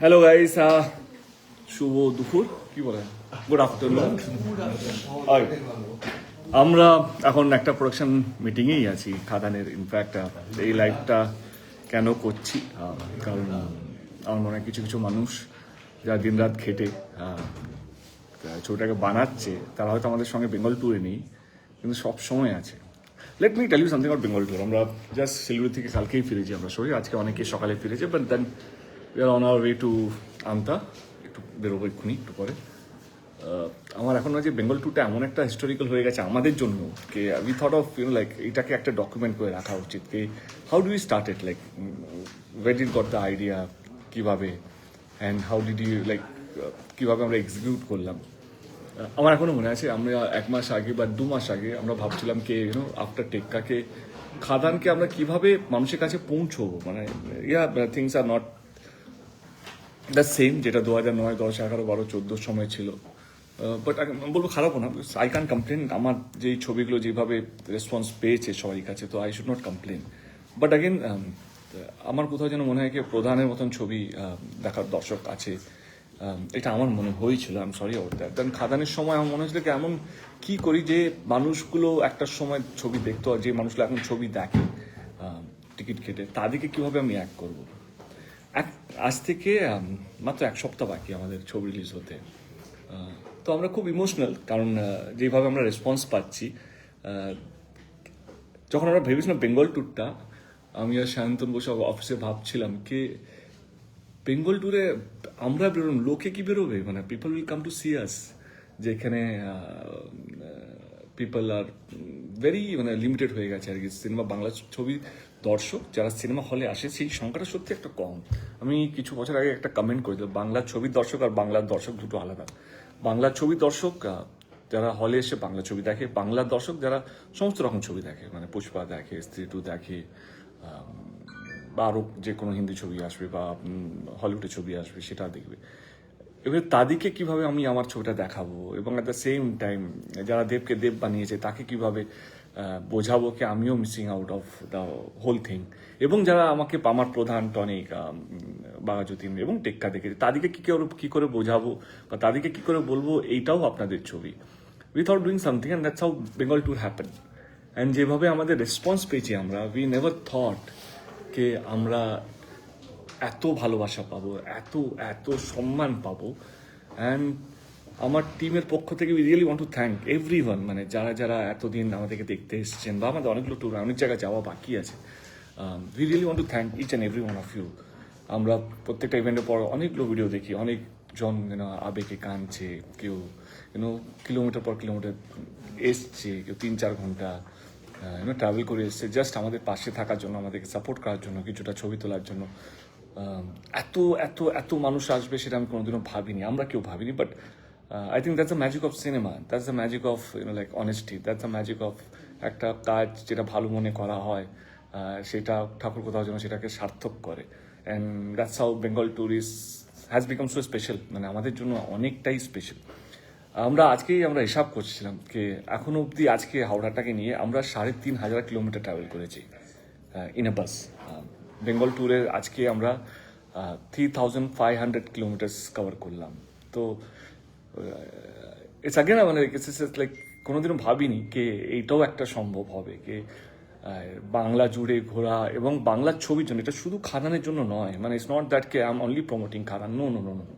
Hello guys শুভ দুপুর কি বলে? গুড আফটারনুন আমরা এখন একটা প্রোডাকশন মিটিংয়েই আছি। খাদানের ইনফ্যাক্ট এই লাইভটা কেন করছি? কারণ আমার মনে হয় কিছু কিছু মানুষ যারা দিনরাত খেটে আহ, ছবিটাকে বানাচ্ছে তারা হয়তো আমাদের সঙ্গে বেঙ্গল ট্যুরে নেই কিন্তু সব সময় আছে। Let me tell you something out Bengal tour আমরা জাস্ট শিলিগুড়ি থেকে কালকেই ফিরেছি আমরা সরি আজকে অনেকে সকালে ফিরেছে but then are on our way to Amta একটু বেরোবো এক্ষুনি একটু পরে। আমার এখন যে বেঙ্গল ট্যুরটা এমন একটা হিস্টোরিক্যাল হয়ে গেছে আমাদের জন্য কে we thought of you know like এটাকে একটা ডকুমেন্ট করে রাখা উচিত কে how do you start it like way did got the idea কীভাবে? And how did you like কীভাবে আমরা এক্সিকিউট করলাম? আমার এখনও মনে আছে, আমরা এক মাস আগে বা দু মাস আগে আমরা ভাবছিলাম কে ইউনো আফটার টেক্কাকে খাদানকে আমরা কীভাবে মানুষের কাছে পৌঁছবো? মানে yeah things are not the same যেটা দু হাজার নয়, দশ, এগারো, বারো চোদ্দোর সময় ছিল। বাট বলব খারাপও না আই ক্যান কমপ্লেন আমার যেই ছবিগুলো যেভাবে রেসপন্স পেয়েছে সবাই কাছে, তো I should not complain but again আমার কোথাও যেন মনে হয় কি প্রধানের মতন ছবি দেখার দর্শক আছে। এটা আমার মনে হয়েছিল I am sorry that then খাদানের সময় আমার মনে হয়েছিল কি এমন কি করি যে মানুষগুলো একটা সময় ছবি দেখতো আর যে মানুষগুলো এখন ছবি দেখে টিকিট কেটে, তাদেরকে কীভাবে আমি এক করব? এক আজ থেকে মাত্র এক সপ্তাহ বাকি আমাদের ছবি রিলিজ হতে। তো আমরা খুব ইমোশনাল কারণ যেভাবে আমরা রেসপন্স পাচ্ছি যখন আমরা ভেবেছিলাম বেঙ্গল ট্যুরটা আমি আর সায়ন্তন বসে অফিসে ভাবছিলাম কি বেঙ্গল ট্যুরে আমরা বেরোন লোকে কি বেরোবে? মানে people will come to see us যেখানে পিপল আর ভেরি মানে লিমিটেড হয়ে গেছে আর কি সিনেমা বাংলা ছবি দর্শক যারা সিনেমা হলে আসে, সেই সংখ্যাটা সত্যি একটা কম। আমি কিছু বছর আগে একটা কমেন্ট করেছিলাম বাংলা ছবির দর্শক আর বাংলার দর্শক দুটো আলাদা। বাংলা ছবি দর্শক যারা হলে এসে বাংলা ছবি দেখে বাংলার দর্শক যারা সমস্ত রকম ছবি দেখে মানে পুষ্পা দেখে, স্ত্রী টু দেখে বা আরও যে কোনো হিন্দি ছবি আসবে বা হলিউডের ছবি আসবে, সেটা দেখবে। এবার তাদেরকে কীভাবে আমি আমার ছবিটা দেখাবো? এবং অ্যাট দ্য সেম টাইম যারা দেবকে দেব বানিয়েছে, তাকে কীভাবে বোঝাবো কি আমিও missing out of the whole thing এবং যারা আমাকে আমার প্রধান টনিক বাঘাযতীন এবং টেক্কা দেখেছে তাদেরকে কী করে কী করে বোঝাবো বা তাদেরকে কী করে বলব এইটাও আপনাদের ছবি। Without doing something and that's how Bengal tour happen and যেভাবে আমাদের রেসপন্স পেয়েছি আমরা উই নেভার থট কে আমরা এত ভালোবাসা পাবো, এত এত সম্মান পাবো। অ্যান্ড আমার টিমের পক্ষ থেকে we really want to thank everyone মানে যারা যারা এতদিন আমাদেরকে দেখতে এসেছেন বা আমাদের অনেকগুলো ট্যুর অনেক জায়গায় যাওয়া বাকি আছে we really want to thank each and every one of you আমরা প্রত্যেকটা ইভেন্টের পর অনেকগুলো ভিডিও দেখি অনেকজন যেন আবেগে কাঁদছে, কেউ ইউনো কিলোমিটার পর কিলোমিটার এসছে, কেউ তিন, চার ঘণ্টা ইউনো ট্রাভেল করে এসছে জাস্ট আমাদের পাশে থাকার জন্য, আমাদেরকে সাপোর্ট করার জন্য, কিছুটা ছবি তোলার জন্য। এত এত এত মানুষ আসবে সেটা আমি কোনোদিনও ভাবিনি। আমরা কেউ ভাবিনি but I think that's the magic of cinema that's the magic of you know like honesty that's the magic of একটা কাজ যেটা ভালো মনে করা হয় সেটা ঠাকুর কোথাও যেন সেটাকে সার্থক করে। And that's how Bengal tourist has become so special মানে আমাদের জন্য অনেকটাই স্পেশাল আমরা আজকেই আমরা হিসাব করছিলাম যে এখনও অবধি আজকে হাওড়াটাকে নিয়ে আমরা সাড়ে তিন হাজার কিলোমিটার ট্রাভেল করেছি ইন এ বাস বেঙ্গল ট্যুরের আজকে আমরা three thousand five hundred kilometres cover করলাম। তো ইটস আগেন মানে লাইক কোনোদিনও ভাবিনি কে এইটাও একটা সম্ভব হবে, কে বাংলা জুড়ে ঘোরা এবং বাংলার ছবির জন্য। এটা শুধু খাদানের জন্য নয় মানে it's not that K I am only promoting Khadaan no no no no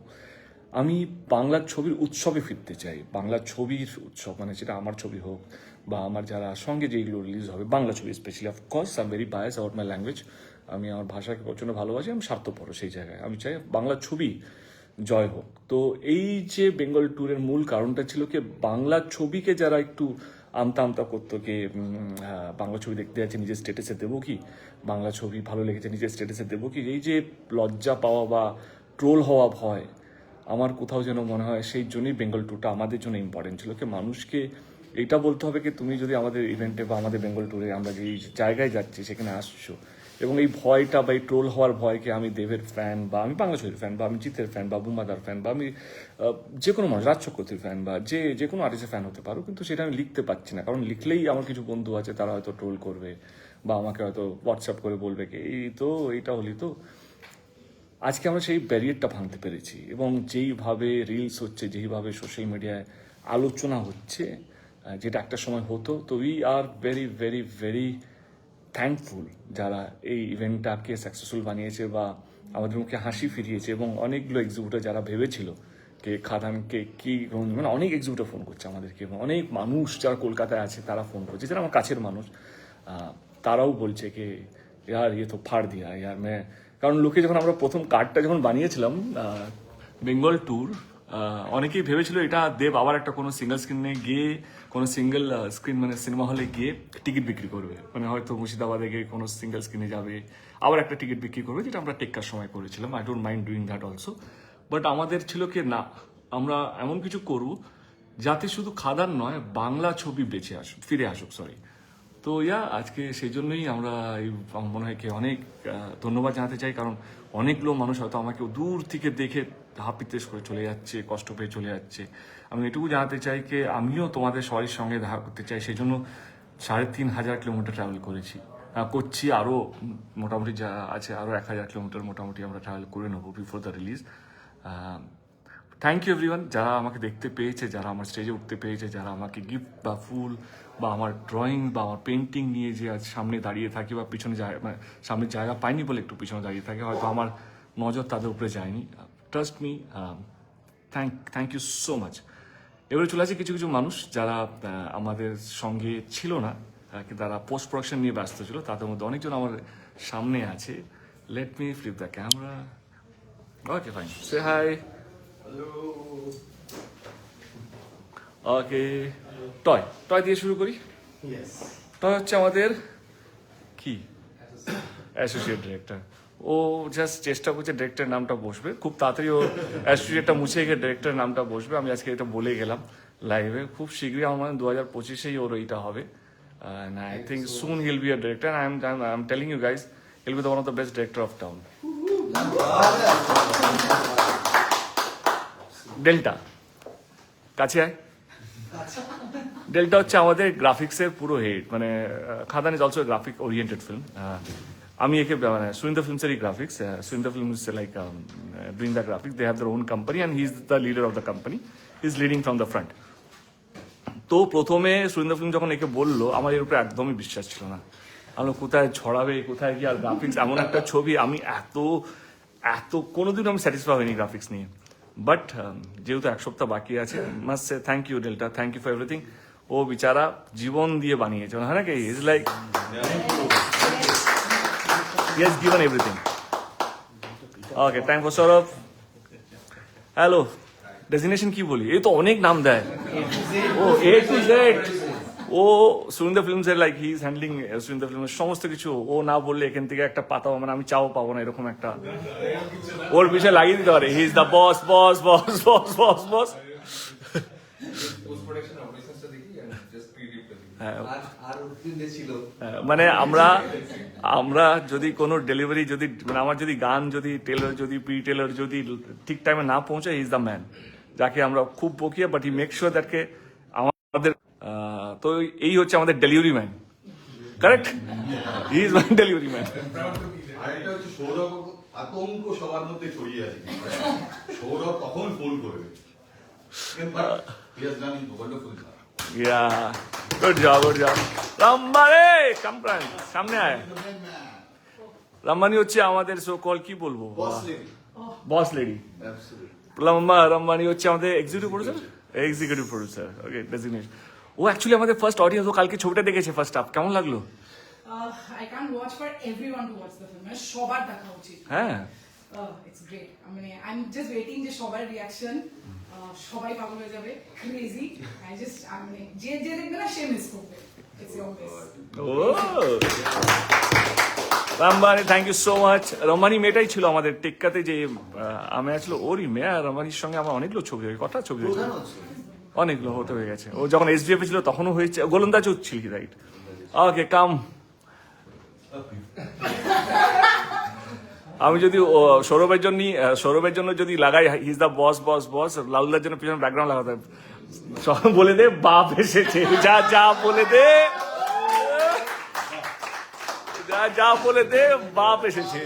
আমি বাংলার ছবির উৎসবে ফিরতে চাই। বাংলার ছবির উৎসব মানে সেটা আমার ছবি হোক বা আমার যারা সঙ্গে যেগুলো রিলিজ হবে, বাংলা ছবি specially of course I am very bias out my language আমি আমার ভাষাকে প্রচণ্ড ভালোবাসি, আমি স্বার্থপর সেই জায়গায়। আমি চাই বাংলা ছবি জয় হোক। তো এই যে বেঙ্গল ট্যুরের মূল কারণটা ছিল কি, বাংলা ছবিকে যারা একটু আমতা আমতা করতো কি বাংলা ছবি দেখতে যাচ্ছে, নিজের স্টেটাসে দেবো কি, বাংলা ছবি ভালো লেগেছে, নিজের স্টেটাসে দেবো কি, এই যে লজ্জা পাওয়া বা ট্রোল হওয়া ভয়, আমার কোথাও যেন মনে হয় সেই জন্যই বেঙ্গল ট্যুরটা আমাদের জন্য ইম্পর্টেন্ট ছিল কি, মানুষকে এটা বলতে হবে কি, তুমি যদি আমাদের ইভেন্টে বা আমাদের বেঙ্গল ট্যুরে আমরা যেই জায়গায় যাচ্ছি, সেখানে আসছো এবং এই ভয়টা বা এই ট্রোল হওয়ার ভয়কে আমি দেবের ফ্যান বা আমি বাংলা ছবির ফ্যান বা আমি জিতের ফ্যান বা বুমাদার ফ্যান বা আমি যে কোনো মানুষ, রাজ ফ্যান বা যে যে কোনো আর্টিস্টের ফ্যান হতে পারো, কিন্তু সেটা আমি লিখতে পারছি না। কারণ লিখলেই আমার কিছু বন্ধু আছে, তারা হয়তো ট্রোল করবে বা আমাকে হয়তো হোয়াটসঅ্যাপ করে বলবে কি, এই তো, এইটা হলি তো। আজকে আমরা সেই ব্যারিয়ারটা ভাঙতে পেরেছি এবং যেইভাবে রিলস হচ্ছে, যেইভাবে সোশ্যাল মিডিয়ায় আলোচনা হচ্ছে যেটা একটা সময় হতো, তো we are very very very thankful যারা এই ইভেন্টটাকে সাকসেসফুল বানিয়েছে বা আমাদের মুখে হাসি ফিরিয়েছে এবং অনেকগুলো এক্সিবিউটার যারা ভেবেছিল কে খাদানকে কি মানে অনেক এক্সিবিউটার ফোন করছে আমাদেরকে এবং অনেক মানুষ যারা কলকাতায় আছে তারা ফোন করছে। যারা আমার কাছের মানুষ তারাও বলছে কি, ইয়ার ইয়ে তো ফাড় দিয়া, ইয়ার মে কারণ লোকে যখন আমরা প্রথম কার্ডটা যখন বানিয়েছিলাম বেঙ্গল ট্যুর অনেকেই ভেবেছিল এটা দেব আবার একটা কোনো সিঙ্গেল স্ক্রিনে গিয়ে, কোনো সিঙ্গেল স্ক্রিন মানে সিনেমা হলে গিয়ে টিকিট বিক্রি করবে। মানে হয়তো মুর্শিদাবাদে গিয়ে কোনো সিঙ্গেল স্ক্রিনে যাবে, আবার একটা টিকিট বিক্রি করবে, যেটা আমরা টেক্কার সময় করেছিলাম। I don't mind doing that also but আমাদের ছিল কি, না, আমরা এমন কিছু করব যাতে শুধু খাদার নয়, বাংলা ছবি বেঁচে আসুক, ফিরে আসুক সরি তো ইয়া, আজকে সেই জন্যই আমরা এই মনে হয় অনেক ধন্যবাদ জানাতে চাই। কারণ অনেকগুলো মানুষ হয়তো আমাকে দূর থেকে দেখে হাপিতেশ করে চলে যাচ্ছে, কষ্ট পেয়ে চলে যাচ্ছে। আমি এটুকু জানাতে চাই যে, আমিও তোমাদের সবারই সঙ্গে দেখা করতে চাই, সেই জন্য সাড়ে তিন হাজার কিলোমিটার ট্রাভেল করেছি। করছি আরও মোটামুটি যা আছে আরও এক হাজার কিলোমিটার মোটামুটি আমরা ট্রাভেল করে নেব before the release thank you everyone যারা আমাকে দেখতে পেয়েছে, যারা আমার স্টেজে উঠতে পেয়েছে যারা আমাকে গিফট বা ফুল বা আমার ড্রয়িং বা আমার পেন্টিং নিয়ে যে আজ সামনে দাঁড়িয়ে থাকি বা পিছনে মানে সামনে জায়গা পাইনি বলে একটু পিছনে দাঁড়িয়ে থাকে, হয়তো আমার নজর তাদের উপরে যায়নি। Trust me thank thank you so much এবারে চলে আসে কিছু কিছু মানুষ যারা আমাদের সঙ্গে ছিল না তারা পোস্ট প্রোডাকশন নিয়ে ব্যস্ত ছিল তাদের মধ্যে অনেকজন আমার সামনে আছে। Let me flip the camera okay fine say hi okay toy toy দিয়ে শুরু করি? টয় হচ্ছে আমাদের কি? অ্যাসোসিয়েট ডিরেক্টর ও জাস্ট চেষ্টা করছে ডিরেক্টর নামটা বসবে। খুব তাড়াতাড়ি ও অ্যাসোসিয়েটটা মুছে গিয়ে ডিরেক্টর নামটা বসবে। আমি আজকে এটা বলে গেলাম লাইভে খুব শীঘ্রই আমার দু হাজার পঁচিশেই ওর এইটা হবে। I think soon he'll be director I am I am telling you guys he'll be the one of the best director of town Delta কাছে আয়। ডেল্টা হচ্ছে আমাদের গ্রাফিক্সের পুরো হেড মানে Khadaan is also graphic oriented film আমি একে ব- মানে Surinder ফিল্মসেরই graphics Surinder films like doing the graphics they have the own company and he is the leader of the company is leading from the front তো প্রথমে Surinder film যখন একে বলল, আমার এর উপরে একদমই বিশ্বাস ছিল না। আমরা কোথায় ছড়াবে, কোথায় কি আর গ্রাফিক্স এমন একটা ছবি আমি এত এত কোনোদিন আমি স্যাটিসফাই হইনি গ্রাফিক্স নিয়ে। বাট যেহেতু এক সপ্তাহ বাকি আছে must say thank you Delta thank you for everything ও বিচারা জীবন দিয়ে বানিয়েছে। হ্যাঁ নাকি is like yes given everything okay thank for Sourav hello designation কি বলি এই তো অনেক নাম দেয় ও এ টু জেড ও সুরিন্দা ফিল্মস এর like he is handling Surinder ফিল্মের সমস্ত কিছু ও না বললে এখান থেকে একটা পাতা মানে আমি চাও পাবো না এরকম একটা ওর পিছনে লাগিয়ে দিতে পারে he is the boss boss boss boss boss boss post production অপারেশনসটা দেখি জাস্ট ক্রিয়েটিভটা দেখি হ্যাঁ আর আর উত্তীর্ণ ছিল হ্যাঁ, মানে আমরা আমরা যদি কোনো ডেলিভারি যদি মানে আমার যদি গান যদি টেলার যদি প্রি টেলার যদি ঠিক টাইমে না পৌঁছায় ইজ দ্য ম্যান যাকে আমরা খুব বকিয়ে বাট ই মেক শিওর দ্যাটকে আমাদের তো এই হচ্ছে আমাদের delivery man correct he is my delivery man Sourav আতঙ্ক সবার মধ্যে ছড়িয়ে আছে। সৌরভ কখন ফোন করবে? Yeah good job good job রাম্বারে কামপ্রান সামনে আয়। রাম্বানি হচ্ছে আমাদের সো কল কি বলব? Boss lady boss lady absolutely লাম্বা রাম্বানি হচ্ছে আমাদের executive producer executive producer okay designation ও অ্যাকচুয়ালি আমাদের ফার্স্ট অডিয়েন্স ও কালকে ছবিটা দেখেছে ফার্স্ট হাফ কেমন লাগল? I can watch for everyone to watch the film সবার দেখা উচিত। হ্যাঁ। ইটস গ্রেট মানে আই এম জাস্ট ওয়েটিং যে সবার রিয়াকশন সবাই পাগল হয়ে যাবে। ক্রেজি আই জাস্ট মানে যে যে দেখবে না সে মিস করবে। Rambani thank you so much রমানি মেয়েটাই ছিল আমাদের টেক্কাতে যে আমি আসলে ওরই মেয়ে আর রমানির সঙ্গে আমার অনেকগুলো ছবি হয়েছে। কটা ছবি হয়েছে? অনেকগুলো হতে হয়ে গেছে। ও যখন এস ছিল তখনও হয়েছে। গোলন্দাজ ছিল কি রাইট ওকে কাম আমি যদি সৌরভের জন্য সৌরভের জন্য যদি লাগাই হিজ দ্য বস বস বস লাউলদার জন্য পিছনে ব্যাকগ্রাউন্ড লাগাতে। সব বলে দে, বাপ এসেছে। যা যা বলে দে। যা যা বলে দে, বাপ এসেছে।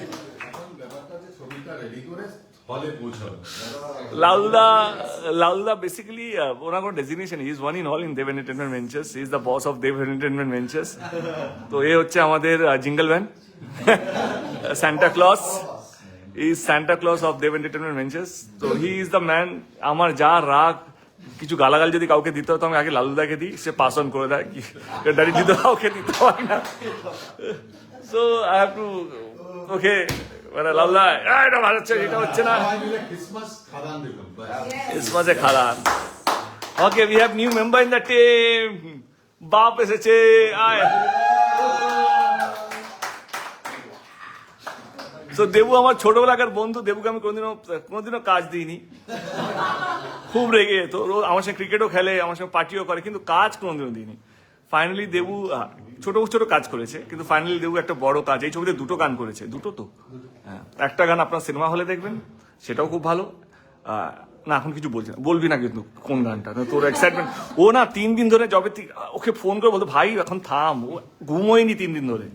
লালদা basically is one in in entertainment is boss of তো এ হচ্ছে আমাদের jingle van Santa Claus is Santa Claus of Dev entertainment ventures তো হি ইজ দ্য ম্যান আমার যা রাগ কিছু গালাগাল যদি কাউকে দিতে হতো আমি আগে লালুদাকে দিই সে পাস অন করে দেয় কি ডাড়ি দিতে কাউকে দিতে হয় না so I have to okay মানে লালদা "আহ, এটা ভালো হচ্ছে এটা হচ্ছে না সবাই মিলে ক্রিসমাস খাদান দিলাম ব্যাস। This was a খারাপ okay we have new member in the team বাপ এসেছে আয় তো দেবু আমার ছোটবেলাকার বন্ধু দেবুকে আমি কোনোদিনও কোনোদিনও কাজ দিইনি। খুব রেগে যেত। ও আমার সঙ্গে ক্রিকেটও খেলে, আমার সঙ্গে পার্টিও করে, কিন্তু কাজ কোনোদিনও দিইনি। ফাইনালি দেবু ছোট ছোট কাজ করেছে, কিন্তু ফাইনালি দেবু একটা বড় কাজ, এই ছবিতে দুটো গান করেছে, দুটো তো। হ্যাঁ একটা গান আপনার সিনেমা হলে দেখবেন, সেটাও খুব ভালো। না, এখন কিছু বলছি না। বলবি না কিন্তু কোন গানটা তোর এক্সাইটমেন্ট ও না, তিন দিন ধরে জবে ওকে ফোন করে বলতো, ভাই, এখন থাম। ও ঘুমোয়নি তিন দিন ধরে।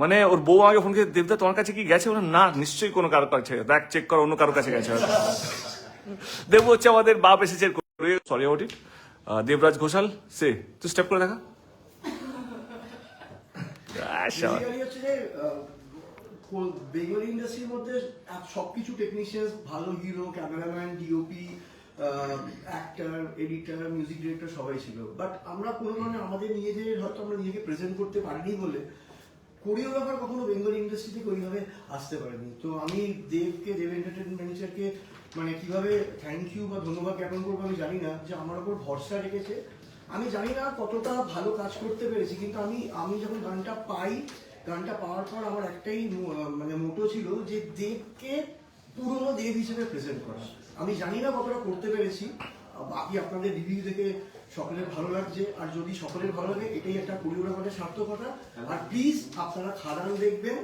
মানে ওর বউ আগে ফোন করে, দেবদা, তোমার কাছে কি গেছে? না, নিশ্চয়ই কোনো কারও কাছে দেখ চেক করো, অন্য কারও কাছে গেছে। দেব হচ্ছে আমাদের বাপ এসেছে sorry out it Debraj Ghosal, সে, তুই স্টেপ করে দেখা। যে ইন্ডাস্ট্রির মধ্যে সবকিছু ভালো হিরো ক্যামেরাম্যান মিউজিক সবাই ছিল। বাট আমরা কোনো কারণে আমাদের নিজেদের হয়তো আমরা নিজেকে প্রেজেন্ট করতে পারিনি বলে কোরিওগ্রাফার কখনো বেঙ্গলি ইন্ডাস্ট্রি থেকে ওইভাবে আসতে পারেনি। তো আমি দেবকে, দেব এন্টারটেনমেন্টকে মানে কীভাবে থ্যাংক ইউ বা ধন্যবাদ জ্ঞাপন করব আমি জানি না, যে আমার উপর ভরসা রেখেছে। আমি জানি না কতটা ভালো কাজ করতে পেরেছি, কিন্তু আমি আমি যখন গানটা পাই, গানটা পাওয়ার পর আমার একটাই মানে মোটো ছিল যে দেবকে পুরনো দেব হিসেবে প্রেজেন্ট করা। আমি জানি না কতটা করতে পেরেছি বাকি আপনাদের রিভিউ থেকে সকলের ভালো লাগছে। আর যদি সকলের ভালো লাগে এটাই একটা কোরিওগ্রাফারের সার্থকতা। আর প্লিজ আপনারা খাদান দেখবেন।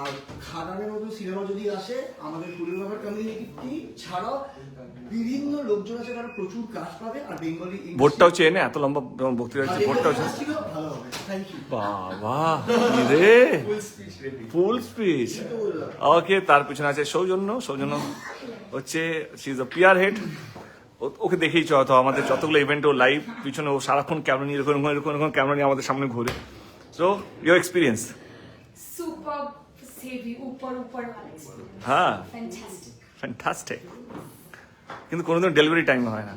আর খাদানের মতো সিনেমা যদি আসে আমাদের কোরিওগ্রাফার কমিউনিটি ছাড়াও বিভিন্ন লোকজন আছে যারা প্রচুর কাজ পাবে। আর বেঙ্গলি ভোটটাও চেয়ে নে এত লম্বা বক্তৃতা হচ্ছে ভোটটাও চেয়ে ভালো হবে। থ্যাংক ইউ বাবা রে? ফুল স্পিচ ওকে তার পিছনে আছে সৌজন্য। সৌজন্য হচ্ছে she is a PR head okay দেখেই হয়তো আমাদের যতগুলো ইভেন্ট ও লাইভ পিছনে ও সারাক্ষণ ক্যামেরা নিয়ে এরকম এরকম এরকম ক্যামেরা নিয়ে আমাদের সামনে ঘুরে। So your experience upar upar wala experience. হ্যাঁ। Fantastic. ফ্যান্টাস্টিক কিন্তু কোনোদিন ডেলিভারি টাইম হয় না।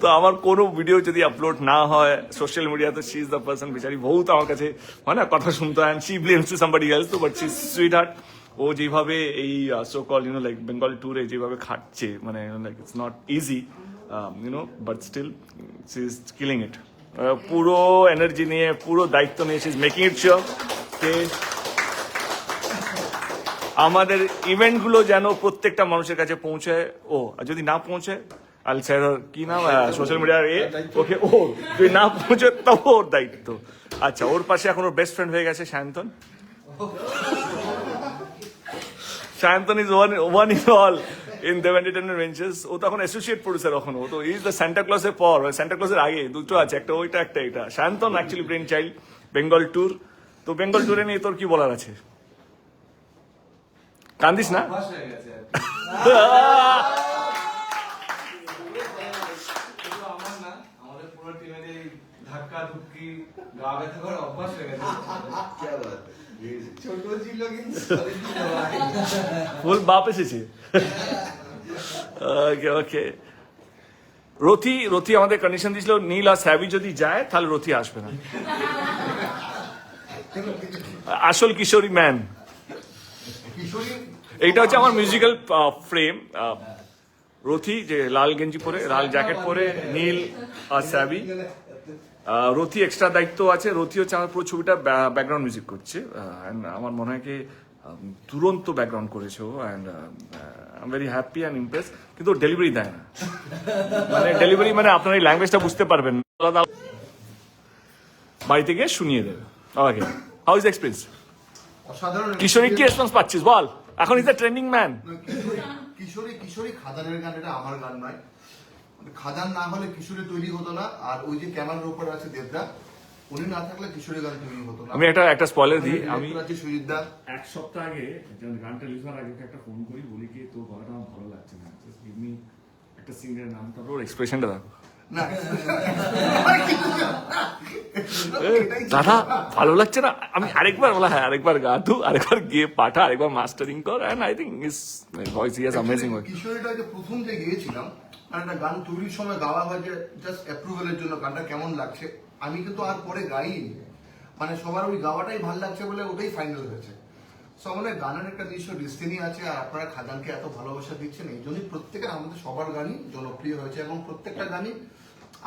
তো আমার কোনো ভিডিও যদি আপলোড না হয় সোশ্যাল মিডিয়াতে শি ইজ দ্য পার্সন বেচারি বহুত আমার কাছে হয় না কথা শুনতে হয় she blames to somebody else তো বাট শি সুইট হার্ট ও যেভাবে এই so call you know like Bengal ট্যুরে যেভাবে খাটছে মানে like it's not easy you know but still she is killing it পুরো এনার্জি নিয়ে পুরো দায়িত্ব নিয়ে she is making it sure কে আমাদের ইভেন্টগুলো যেন প্রত্যেকটা মানুষের কাছে পৌঁছায়। ও, আর যদি না পৌঁছায় আল স্যার কি নাম? সোশ্যাল মিডিয়ার এ, ওকে, ও, যদি না পৌঁছে তবে ওর দায়িত্ব। আচ্ছা ওর পাশে এখন ওর বেস্ট ফ্রেন্ড হয়ে গেছে Sayantan Sayantan is one one is all in Dev entertainment ventures ও তখন অ্যাসোসিয়েট প্রডিউসার এখন। ও তো ইজ দ্য স্যান্টা ক্লসের পর স্যান্টা ক্লসের আগে দুটো আছে একটা ওইটা একটা এটা। Sayantan actually brain child Bengal tour তো বেঙ্গল ট্যুরে নিয়ে তোর কি বলার আছে? কান্দিস না? ধাক্কা ধুক্কি গা ব্যথা করে অভ্যাস হয়ে গেছে। ছোট ছিল। ফুল বাপ এসেছে। ওকে ওকে রথি রথি আমাদের কন্ডিশন দিয়েছিল, নীল আর স্যাভি যদি যায়, তাহলে রথি আসবে না। আসল কিশোরী ম্যান এইটা হচ্ছে আমার মিউজিক্যাল ফ্রেম রথি, যে লাল গেঞ্জি পরে, লাল জ্যাকেট পরে, নীল আর স্যাভি রথি এক্সট্রা দায়িত্ব আছে। রথি হচ্ছে আমার পুরো ছবিটা ব্যাকগ্রাউন্ড মিউজিক করছে। and আমার মনে হয় কি দুরন্ত ব্যাকগ্রাউন্ড করেছে and I am very happy and impress কিন্তু ডেলিভারি দেয় না। মানে ডেলিভারি মানে আপনার এই ল্যাঙ্গুয়েজটা বুঝতে পারবেন বাড়িতে গিয়ে শুনিয়ে দেবে। ওকে হাউ ইজ এক্সপিরিয়েন্স অসাধারণ কিশোরী কি রেসপন্স পাচ্ছিস? বল। এখন is the trending man Kishori Kishori Kishori খাদানের গান এটা আমার গান নয়। খাদান না হলে কিশোরী তৈরি হতো না আর ওই যে ক্যামেরার উপর আছে দেবদা উনি না থাকলে কিশোরী গান তৈরি হতো না। আমি একটা একটা স্পয়লার দিই আমি আছে সুজিত দা এক সপ্তাহ আগে যখন গানটা হওয়ার আগে একটা ফোন করি বলি কি তোর গলাটা আমার ভালো লাগছে না গিভ মি একটা সিঙ্গারের নাম তারপর ওর এক্সপ্রেশনটা দাও। দাদা ভালো লাগছে না? আমি আরেকবার বলা হ্যাঁ আরেকবার গা তু আরেকবার গিয়ে পাঠা আরেকবার মাস্টারিং কর and I think his voice is amazing কিশোরীটা যে প্রথম যে গিয়েছিলাম আর একটা গান তৈরির সময় গাওয়া হয় যে জাস্ট অ্যাপ্রুভেলের জন্য গানটা কেমন লাগছে আমি কিন্তু আর পরে গাইনি। মানে সবার ওই গাওয়াটাই ভালো লাগছে বলে ওটাই ফাইনাল হয়েছে। সো আমাদের গানের একটা নিজস্ব ডিস্টিনি আছে আর আপনারা খাদানকে এত ভালোবাসা দিচ্ছেন এই জন্যই প্রত্যেকের আমাদের সবার গানই জনপ্রিয় হয়েছে এবং প্রত্যেকটা গানই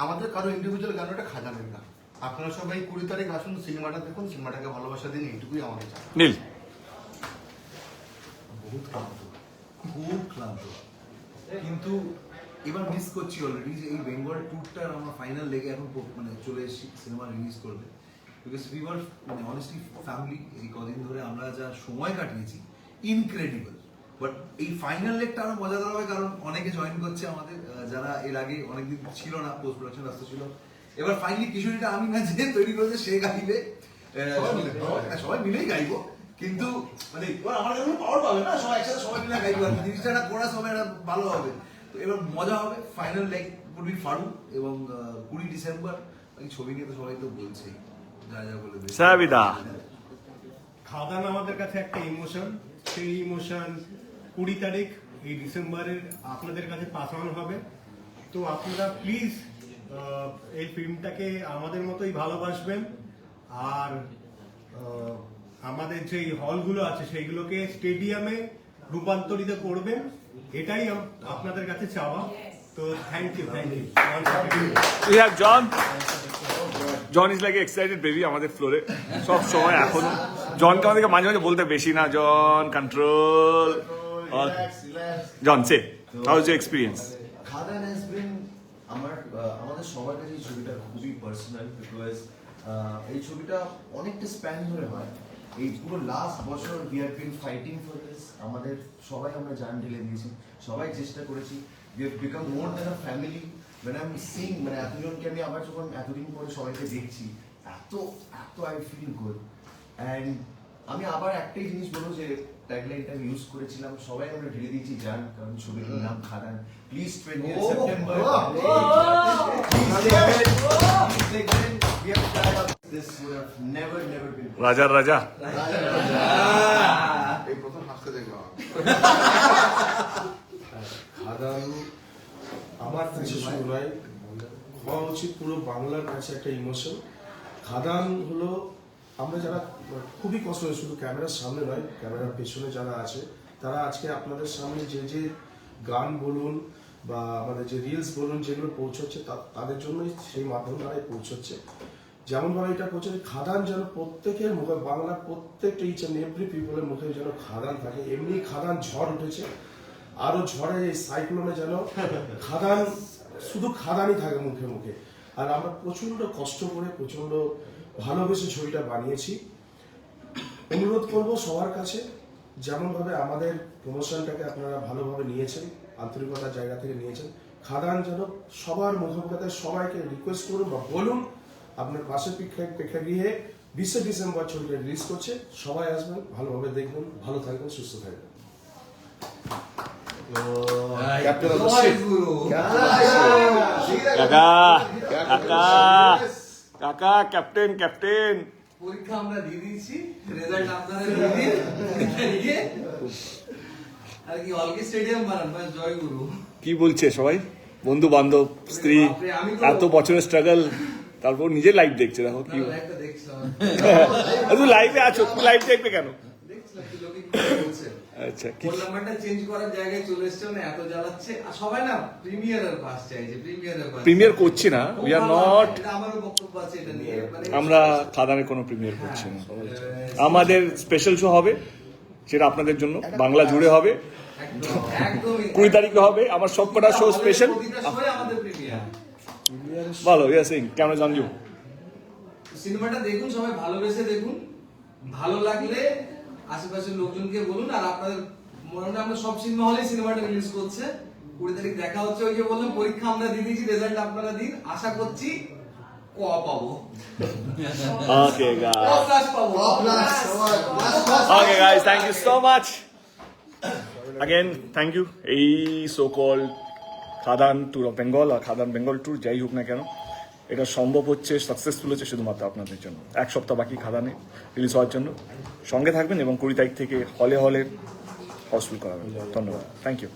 আমাদের কারও ইন্ডিভিজুয়াল গান ওটা খাদানের গান। আপনারা সবাই কুড়ি তারিখ আসুন সিনেমাটা দেখুন সিনেমাটাকে ভালোবাসা দিন এইটুকুই আমাদের চাই। নীল। বহুত ক্লান্ত। খুব ক্লান্ত। কিন্তু এবার মিস করছি অলরেডি যে এই বেঙ্গল ট্যুরটার আমার ফাইনাল লেগে এখন মানে চলে এসেছি সিনেমা রিলিজ করবে বিকজ উই ওয়ার মানে অনেস্টলি ফ্যামিলি এই কদিন ধরে আমরা যা সময় কাটিয়েছি ইনক্রেডিবল বাট এই ফাইনাল লেগটা আরও মজাদার হবে কারণ অনেকে জয়েন করছে আমাদের যারা এর আগে অনেকদিন ছিল না পোস্ট প্রোডাকশন ব্যস্ত ছিল। এবার ফাইনালি কিশোরীটা আমি না যে তৈরি করেছে সে গাইবে। হ্যাঁ, সবাই মিলেই গাইবো। কিন্তু মানে এবার আমার কাছে পাওয়ার পাবে না সবাই একসাথে সবাই মিলে গাইবো। জিনিসটা একটা সময় একটা ভালো হবে। তো এবার মজা হবে। ফাইনাল লেগ উড বি ফারু এবং কুড়ি ডিসেম্বর এই ছবি নিয়ে তো সবাই তো বলছেই। যা যা বলে। সাবিদা। খাদান আমাদের কাছে একটা ইমোশন সেই ইমোশন কুড়ি তারিখ এই ডিসেম্বরের আপনাদের কাছে পাস অন হবে। তো আপনারা প্লিজ এই ফিল্মটাকে আমাদের মতোই ভালোবাসবেন। আর আমাদের যে হলগুলো আছে সেইগুলোকে স্টেডিয়ামে রূপান্তরিত করবেন। এটাই আপনাদের কাছে চাওয়া। তো thank you thank you we have John John is like excited baby আমাদের ফ্লোরে সব সময় এখনও। জনকে আমাদেরকে মাঝে মাঝে বলতে বেশি না। John control John say how is experience Khadaan has been আমার আমাদের সবার কাছে এই ছবিটা খুবই পার্সোনাল বিকজ এই ছবিটা অনেকটা স্প্যান ধরে হয়। এই পুরো লাস্ট বছর we have been fighting for this আমাদের সবাই আমরা জান ঢেলে দিয়েছি সবাই চেষ্টা করেছি we have become more than a family মানে আমি সিং মানে এতজনকে আমি আবার যখন এতদিন পরে সবাইকে দেখছি এত এত আই ফিল গুড অ্যান্ড আমি আবার একটাই জিনিস বলব যে ট্যাগলাইনটা আমি ইউজ করেছিলাম সবাই আমরা ঢেলে দিয়েছি জান কারণ ছবির নাম Khadaan please twenty September This would have never, never been রাজার রাজা এই প্রথম হাসতে দেখলাম খাদান আমার কাছে নয় হওয়া উচিত পুরো বাংলার কাছে একটা ইমোশন খাদান হলো আমরা যারা খুবই কষ্ট হয় শুধু ক্যামেরার সামনে নয় ক্যামেরার পেছনে যারা আছে তারা আজকে আপনাদের সামনে যে যে গান বলুন বা আমাদের যে রিলস বলুন যেগুলো পৌঁছচ্ছে তা- তাদের জন্যই সেই মাধ্যম দ্বারাই পৌঁছচ্ছে। যেমনভাবে এটা করছে খাদান যেন প্রত্যেকের মুখে, বাংলার প্রত্যেকটা অ্যান্ড এভরি পিপলের মুখে যেন খাদান থাকে। এমনি খাদান ঝড় উঠেছে। আরও ঝড়ে এই সাইক্লোনে যেন খাদান, শুধু খাদানই থাকে মুখে মুখে। আর আমরা প্রচণ্ড কষ্ট করে প্রচণ্ড ভালোবেসে ছবিটা বানিয়েছি। অনুরোধ করব সবার কাছে, যেমনভাবে আমাদের প্রমোশনটাকে আপনারা ভালোভাবে নিয়েছেন, আন্তরিকতার জায়গা থেকে নিয়েছেন, খাদান যেন সবার মুখোমুখিতে সবাইকে রিকোয়েস্ট করুন বা বলুন আপনার পাশে প্রেক্ষা প্রেক্ষাগৃহে বিশে ডিসেম্বর ছবিটা রিলিজ করছে। সবাই আসবেন ভালোভাবে দেখবেন ভালো থাকবেন সুস্থ থাকবেন। কাকা কাকা কাকা ক্যাপ্টেন ক্যাপ্টেন। পরীক্ষা আমরা দিয়ে দিয়েছি রেজাল্ট আপনারা দিয়ে দিন আর কি অলকে স্টেডিয়াম বানান? ব্যাস জয় কি বলছে সবাই? বন্ধু বান্ধব স্ত্রী এত বছরের স্ট্রাগল তারপর নিজে লাইফ দেখছে দেখো কি তুমি লাইভে আছো তুমি লাইভ দেখবে কেন? আচ্ছা কি নাম্বারটা চেঞ্জ করার জায়গায় চলে এসছে মানে এত জ্বালাচ্ছে। আর সবাই না প্রিমিয়ারের পাস চাইছে প্রিমিয়ারের পাস প্রিমিয়ার করছি না উই আর নট আমারও বক্তব্য আছে এটা নিয়ে আমরা খাদানের কোনো প্রিমিয়ার করছি না। আমাদের স্পেশাল শো হবে সেটা আপনাদের জন্য। বাংলা জুড়ে হবে। কুড়ি তারিখে হবে আমার সবকটা শো স্পেশাল আমাদের প্রিমিয়ার ভালো ইয়া সিং কেমন জানজু সিনেমাটা দেখুন সবাই ভালোবেসে দেখুন। ভালো লাগলে আশেপাশের লোকজনকে বলুন আর আপনাদের মনে হয় আমরা সব সিনেমা হলে সিনেমাটা রিলিজ করছে। কুড়ি তারিখ দেখা হচ্ছে ওই যে বললাম পরীক্ষা আমরা দিয়ে দিয়েছি রেজাল্ট আপনারা দিন। আশা করছি ক পাবো? Okay, ক guys. প্লাস পাবো Okay, guys, thank you so much. Again, thank you. এই so call Khadaan tour of Bengal R Khadaan Bengal tour যাই হোক না কেন, এটা সম্ভব হচ্ছে সাকসেসফুল হচ্ছে শুধুমাত্র আপনাদের জন্য। এক সপ্তাহ বাকি খাদানে রিলিজ হওয়ার জন্য। সঙ্গে থাকবেন এবং কুড়ি তারিখ থেকে হলে হলে হাউসফুল করাবেন। ধন্যবাদ। Thank you